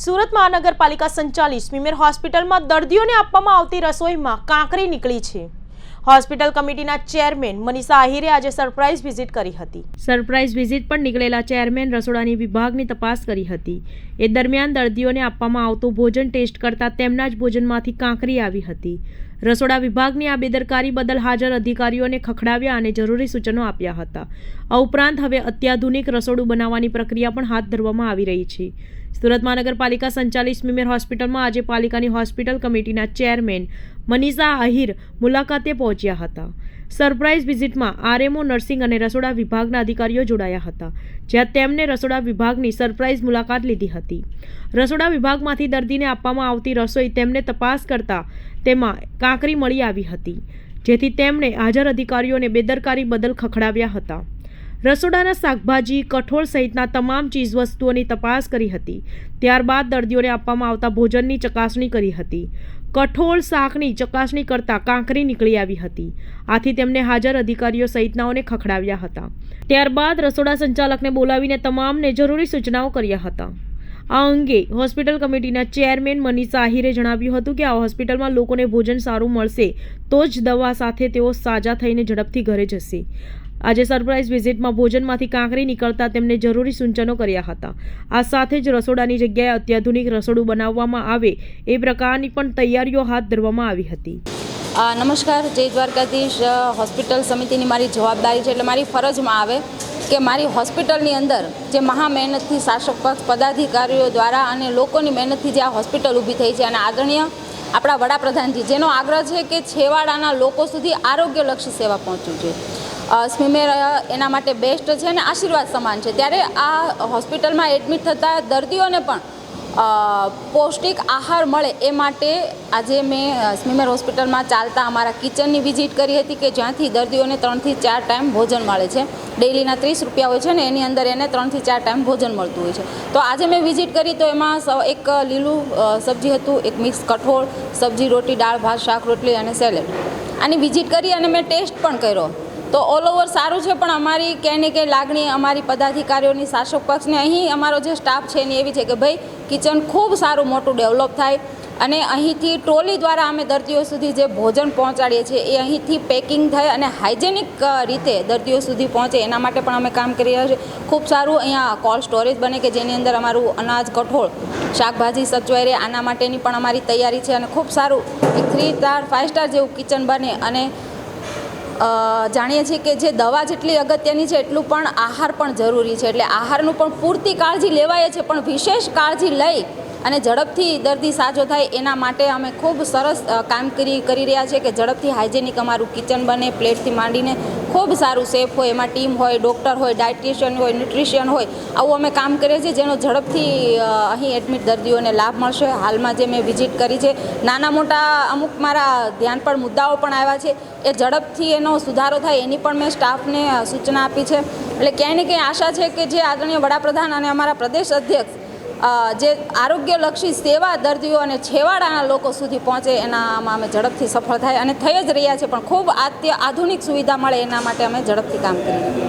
સુરત મહાનગરપાલિકા સંચાલિત સ્મીમેર હોસ્પિટલમાં દર્દીઓને આપવામાં આવતી રસોઈમાં કાંકરી નીકળી છે. હોસ્પિટલ કમિટીના ચેરમેન મનીષા આહિરે આજે સરપ્રાઇઝ વિઝિટ કરી હતી. સરપ્રાઇઝ વિઝિટ પર નીકળેલા ચેરમેન રસોડાની વિભાગની તપાસ કરી હતી. એ દરમિયાન દર્દીઓને આપવામાં આવતું ભોજન ટેસ્ટ કરતા તેમના જ ભોજનમાંથી કાંકરી આવી હતી. રસોડા વિભાગની આ બેદરકારી બદલ હાજર અધિકારીઓને ખખડાવ્યા અને જરૂરી સૂચનો આપ્યા હતા. આ ઉપરાંત હવે અત્યાધુનિક રસોડું બનાવવાની પ્રક્રિયા પણ હાથ ધરવામાં આવી રહી છે. સુરત મહાનગરપાલિકા સંચાલિત સ્મીમેર હોસ્પિટલમાં આજે પાલિકાની હોસ્પિટલ કમિટીના ચેરમેન મનીષા આહિર મુલાકાતે પહોંચ્યા હતા. સરપ્રાઇઝ વિઝિટમાં આરએમઓ નર્સિંગ અને રસોડા વિભાગના અધિકારીઓ જોડાયા હતા, જ્યાં તેમને રસોડા વિભાગની સરપ્રાઇઝ મુલાકાત લીધી હતી. રસોડા વિભાગમાંથી દર્દીને આપવામાં આવતી રસોઈ તેમને તપાસ કરતા તેમાં કાંકરી મળી આવી હતી, જેથી તેમણે હાજર અધિકારીઓને બેદરકારી બદલ ખખડાવ્યા હતા. રસોડાના શાકભાજી, કઠોળ સહિતના તમામ ચીજવસ્તુઓની તપાસ કરી હતી, ત્યારબાદ દર્દીઓને આપવામાં આવતા ભોજનની ચકાસણી કરી હતી. કઠોળ શાકની ચકાસણી કરતા કાંકરી નીકળી આવી હતી. આથી તેમને હાજર અધિકારીઓ સહિતનાઓને ખખડાવ્યા હતા. ત્યારબાદ રસોડા સંચાલકને બોલાવીને તમામને જરૂરી સૂચનાઓ કર્યા હતા. આ અંગે હોસ્પિટલ કમિટીના ચેરમેન મનીષા આહિરે જણાવ્યું હતું કે આ હોસ્પિટલમાં લોકોને ભોજન સારું મળશે તો જ દવા સાથે તેઓ સાજા થઈને ઝડપથી ઘરે જશે. આજે સરપ્રાઇઝ વિઝિટમાં ભોજનમાંથી કાંકરી નીકળતા તેમને જરૂરી સૂચનો કર્યા હતા. આ સાથે જ રસોડાની જગ્યાએ અત્યાધુનિક રસોડું બનાવવામાં આવે એ પ્રકારની પણ તૈયારીઓ હાથ ધરવામાં આવી હતી. નમસ્કાર, જય દ્વારકાધીશ. હોસ્પિટલ સમિતિની મારી જવાબદારી છે એટલે મારી ફરજમાં આવે કે મારી હોસ્પિટલની અંદર જે મહા મહેનતથી શાસક પક્ષ, પદાધિકારીઓ દ્વારા અને લોકોની મહેનતથી જે આ હોસ્પિટલ ઊભી થઈ છે અને આદરણીય આપણા વડાપ્રધાનજી, જેનો આગ્રહ છે કે છેવાડાના લોકો સુધી આરોગ્યલક્ષી સેવા પહોંચવી જોઈએ. અ, એના માટે બેસ્ટ છે અને આશીર્વાદ સમાન છે. ત્યારે આ હોસ્પિટલમાં એડમિટ થતા દર્દીઓને પણ પૌષ્ટિક આહાર મળે એ માટે આજે મેં સ્મિમેર હોસ્પિટલમાં ચાલતા અમારા કિચનની વિઝિટ કરી હતી કે જ્યાંથી દર્દીઓને ત્રણથી ચાર ટાઈમ ભોજન મળે છે. ડેઈલીના ત્રીસ રૂપિયા હોય છે ને એની અંદર એને ત્રણથી ચાર ટાઈમ ભોજન મળતું હોય છે. તો આજે મેં વિઝિટ કરી તો એમાં એક લીલું સબ્જી હતું એક મિક્સ કઠોળ સબ્જી રોટી દાળ ભાત શાક રોટલી અને સેલેડ. આની વિઝિટ કરી અને મેં ટેસ્ટ પણ કર્યો. તો ઓલ ઓવર સારું છે, પણ અમારી ક્યાંય ક્યાંય લાગણી અમારી પદાધિકારીઓની, શાસક પક્ષને, અહીં અમારો જે સ્ટાફ છે એની એવી છે કે ભાઈ કિચન ખૂબ સારું મોટું ડેવલપ થાય અને અહીંથી ટ્રોલી દ્વારા અમે દર્દીઓ સુધી જે ભોજન પહોંચાડીએ છીએ, એ અહીંથી પેકિંગ થાય અને હાઇજેનિક રીતે દર્દીઓ સુધી પહોંચે, એના માટે પણ અમે કામ કરી રહ્યા છીએ. ખૂબ સારું અહીંયા કોલ્ડ સ્ટોરેજ બને કે જેની અંદર અમારું અનાજ, કઠોળ, શાકભાજી સચવાઈ રહે, આના માટેની પણ અમારી તૈયારી છે અને ખૂબ સારું એક થ્રી સ્ટાર ફાઇવ સ્ટાર જેવું કિચન બને અને જાણીએ છીએ કે જે દવા જેટલી અગત્યની છે એટલું પણ આહાર પણ જરૂરી છે. એટલે આહારનું પણ પૂરતી કાળજી લેવાય છે, પણ વિશેષ કાળજી લઈ અને ઝડપથી દર્દી સાજો થાય એના માટે અમે ખૂબ સરસ કામગીરી કરી રહ્યા છીએ કે ઝડપથી હાઇજેનિક અમારું કિચન બને, પ્લેટથી માંડીને ખૂબ સારું સેફ હોય, એમાં ટીમ હોય, ડૉક્ટર હોય, ડાયટિશિયન હોય, ન્યુટ્રિશિયન હોય, આવું અમે કામ કરીએ છીએ જેનો ઝડપથી અહીં એડમિટ દર્દીઓને લાભ મળશે. હાલમાં જે મેં વિઝિટ કરી છે, નાના મોટા અમુક મારા ધ્યાન પર મુદ્દાઓ પણ આવ્યા છે, એ ઝડપથી એનો સુધારો થાય એની પણ મેં સ્ટાફને સૂચના આપી છે. એટલે ક્યાંય ને ક્યાંય આશા છે કે જે આદરણીય વડાપ્રધાન અને અમારા પ્રદેશ અધ્યક્ષ જે આરોગ્યલક્ષી સેવા દર્દીઓ અને છેવાડાના લોકો સુધી પહોંચે એનામાં અમે ઝડપથી સફળ થાય અને થઈ જ રહ્યા છે. પણ ખૂબ આત્ય આધુનિક સુવિધા મળે એના માટે અમે ઝડપથી કામ કરીએ.